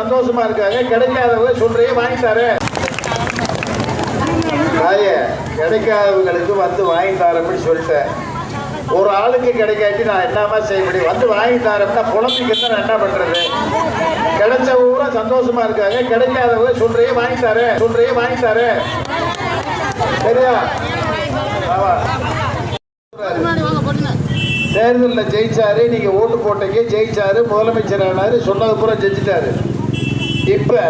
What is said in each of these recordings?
சந்தோஷமா இருக்காங்க கிடைக்காதவங்க சொல்றீங்க வாங்கிட்டாரு. தாயே கிடைக்காதவங்களுக்கு வந்து வாங்கி தரேன்னு சொல்லிட்டேன். ஒரு ஆளுக்கு கிடைக்காட்டி நான் என்னமா செய்ய முடியும்? வந்து வாங்கி தரேன்னா புலம்பிக்கிறது நான் என்ன பண்றது? கிடைச்ச ஊரா சந்தோஷமா இருக்காங்க கிடைக்காதவங்க சொல்றீங்க வாங்கி தரேன் சொல்றீங்க வாங்கி சரியா? ஆமா. தேர்தலில் ஜெயிச்சாரு. நீங்க ஓட்டு போட்டீங்க ஜெயிச்சாரு. முதலமைச்சர் ஆனாரு சொன்னது பூரா செஞ்சுட்டாரு இப்போ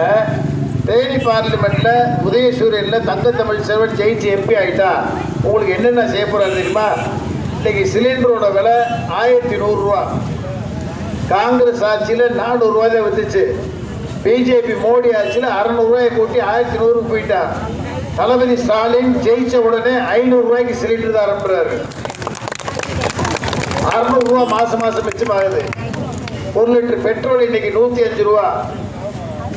தேனி பார்லிமெண்ட்டில் உதயசூரியனில் தங்கத்தமிழ் தமிழ் செல்வன் ஜெயிச்சு எம்பி ஆயிட்டா உங்களுக்கு என்னென்ன செய்ய போகிறாரு தெரியுமா? இன்றைக்கி சிலிண்டரோட விலை ஆயிரத்தி நூறுரூவா காங்கிரஸ் ஆட்சியில் நானூறுரூவா தான் வந்துச்சு பிஜேபி மோடி ஆட்சியில் அறநூறுவாயை கூட்டி ஆயிரத்தி நூறுக்கு போயிட்டா. தளபதி ஸ்டாலின் ஜெயிச்ச உடனே ஐநூறுரூவாய்க்கு சிலிண்டர் தான் அனுப்புறாரு. அறநூறுரூவா மாதம் மாதம் மிச்சமாகுது. ஒரு லிட்டர் பெட்ரோல் இன்னைக்கு நூற்றி அஞ்சு ரூபா.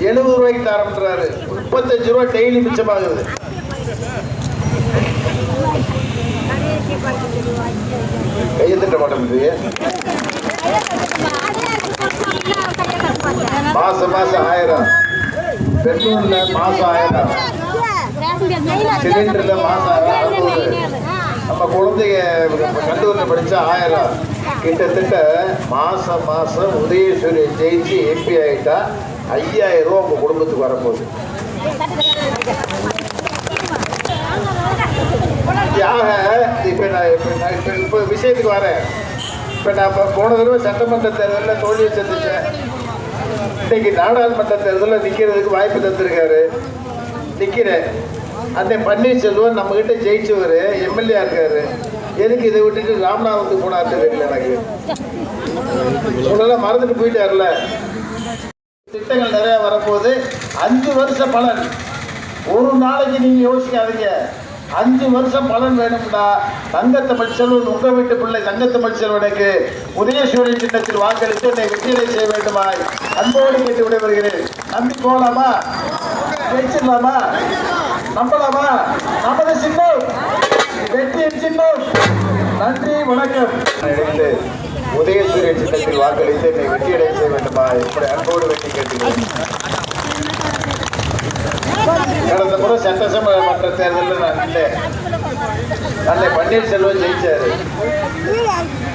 எழுபது ரூபாய்க்கு ஆரம்பிச்சுறாரு முப்பத்தஞ்சு ரூபா டெய்லி மிச்சமாகுது. கையை திட்ட மாட்டேங்குது மாசம் மாசம் ஆயிரம். பெட்ரோல்ல மாசம் ஆயிரம். சிலிண்டர்ல மாசம் ஆயிரம் நம்ம குழந்தைங்க கல்லூரியில் படிச்சா ஆயிரம். கிட்டத்தட்ட மாசம் மாசம் உதயசூரியன் ஜெயிச்சு எம்பி ஆயிட்டா ஐயாயிரம் ரூபா உங்கள் குடும்பத்துக்கு வரப்போகுது. யாக இப்போ நான் இப்போ நான் இப்போ இப்போ விஷயத்துக்கு வரேன். இப்போ நான் இப்போ போன தடவை சட்டமன்ற தேர்தலில் தோல்வியை சந்தித்தேன் இன்னைக்கு நாடாளுமன்ற தேர்தலில் நிற்கிறதுக்கு வாய்ப்பு தந்திருக்காரு. நிற்கிறேன் அந்த பன்னீர்செல்வம் நம்மக்கிட்ட ஜெயிச்சவர் எம்எல்ஏ இருக்காரு. எதுக்கு இதை விட்டுட்டு ராமநாதத்துக்கு போனார் தெரியல எனக்கு. உங்களெல்லாம் மறந்துட்டு போயிட்டார்ல திட்டங்கள் நிறைய வரப்போகுது. அஞ்சு வருஷ பலன். ஒரு நாளைக்கு நீங்க யோசிக்காதீங்க. அஞ்சு வருஷம் பலன் வேணும்னா தங்கத்தமிழ் செல்வன் உங்க வீட்டு பிள்ளை தங்கத்தமிழ் செல்வனுக்கு உதயசூரியன் திட்டத்தில் வாக்களித்து என்னை வெற்றியை செய்ய வேண்டுமாய் அன்போடு கேட்டு விடைபெறுகிறேன். நம்பி போகலாமா ஜெயிச்சிடலாமா? நம்பலாமா? நமது சின்னம் வெற்றியின் சின்னம் நன்றி வணக்கம். உதயசூரியன் திட்டத்தில் வாக்களித்து என்னை வெற்றியடை செய்ய வேண்டுமா இப்படி அன்போடு வெற்றி சட்டசபை மன்ற தேர்தலில் நான் இல்லை. அன்னை பன்னீர்செல்வம் ஜெயிச்சாரு.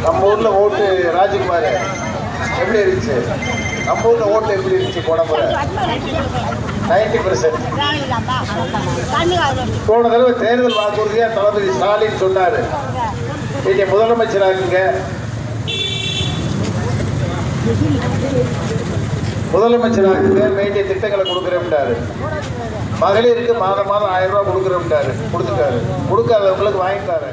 நம்ம ஊரில் ஓட்டு ராஜ்குமார். எப்படி இருந்துச்சு? நம்ம ஊரில் ஓட்டு எப்படி இருந்துச்சு போன நைன்டி பர்சன்ட். போன தடவை தேர்தல் வாக்குறுதியாக தளபதி ஸ்டாலின் நீங்கள் முதலமைச்சராக இருக்கீங்க முதலமைச்சராக வேண்டிய திட்டங்களை கொடுக்குறேன்டாரு. மகளிருக்கு மாதம் மாதம் ஆயிரம் ரூபாய் கொடுக்குறேன்டாரு. கொடுத்துட்டாரு. கொடுக்காதவங்களுக்கு வாங்கிட்டாரு.